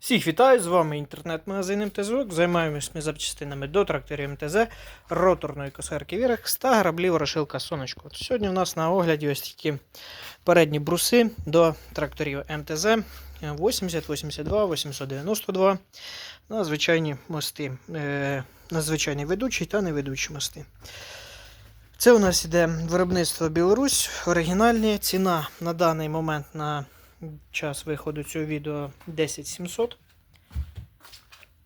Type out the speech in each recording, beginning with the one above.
Всіх вітаю, з вами інтернет-магазин МТЗОК. Займаємось ми запчастинами до тракторів МТЗ, роторної косарки Вірекс та граблі ворошилка Сонечко. От Сьогодні у нас на огляді ось такі передні бруси до тракторів МТЗ 80, 82, 892 на звичайні мости, е, на звичайні ведучі та неведучі мости. Це у нас іде виробництво Білорусь, оригінальні. Ціна на даний момент на час виходу цього відео 10700.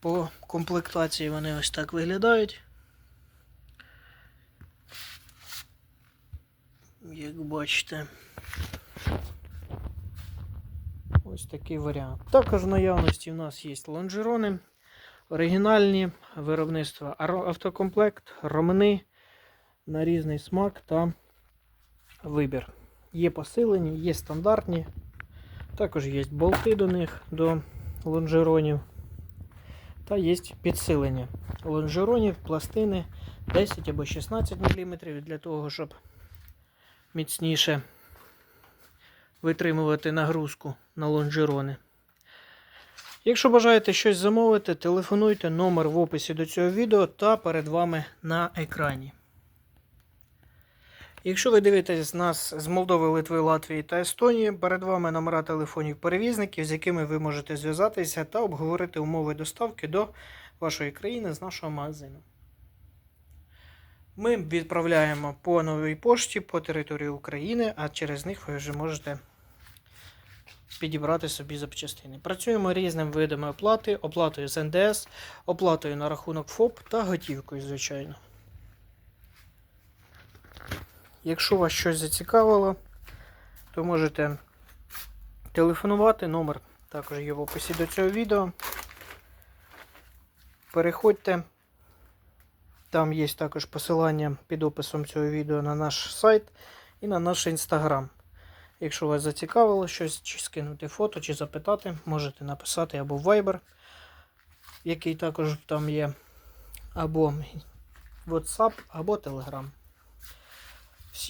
По комплектації вони ось так виглядають. Як бачите. Ось такий варіант. Також в наявності в нас є лонжерони, оригінальні виробництва автокомплект, романи на різний смак та вибір. Є посилені, є стандартні. Також є болти до них, до лонжеронів. Та є підсилення лонжеронів, пластини 10 або 16 мм для того, щоб міцніше витримувати нагрузку на лонжерони. Якщо бажаєте щось замовити, телефонуйте номер в описі до цього відео та перед вами на екрані. Якщо ви дивитесь нас з Молдови, Литви, Латвії та Естонії, перед вами номера телефонів перевізників, з якими ви можете зв'язатися та обговорити умови доставки до вашої країни з нашого магазину. Ми відправляємо по новій пошті по території України, а через них ви вже можете підібрати собі запчастини. Працюємо різними видами оплати, оплатою з НДС, оплатою на рахунок ФОП та готівкою, звичайно. Якщо вас щось зацікавило, то можете телефонувати. Номер також є в описі до цього відео. Переходьте. Там є також посилання під описом цього відео на наш сайт і на наш інстаграм. Якщо вас зацікавило щось, чи скинути фото, чи запитати, можете написати або Viber, який також там є, або WhatsApp, або Telegram.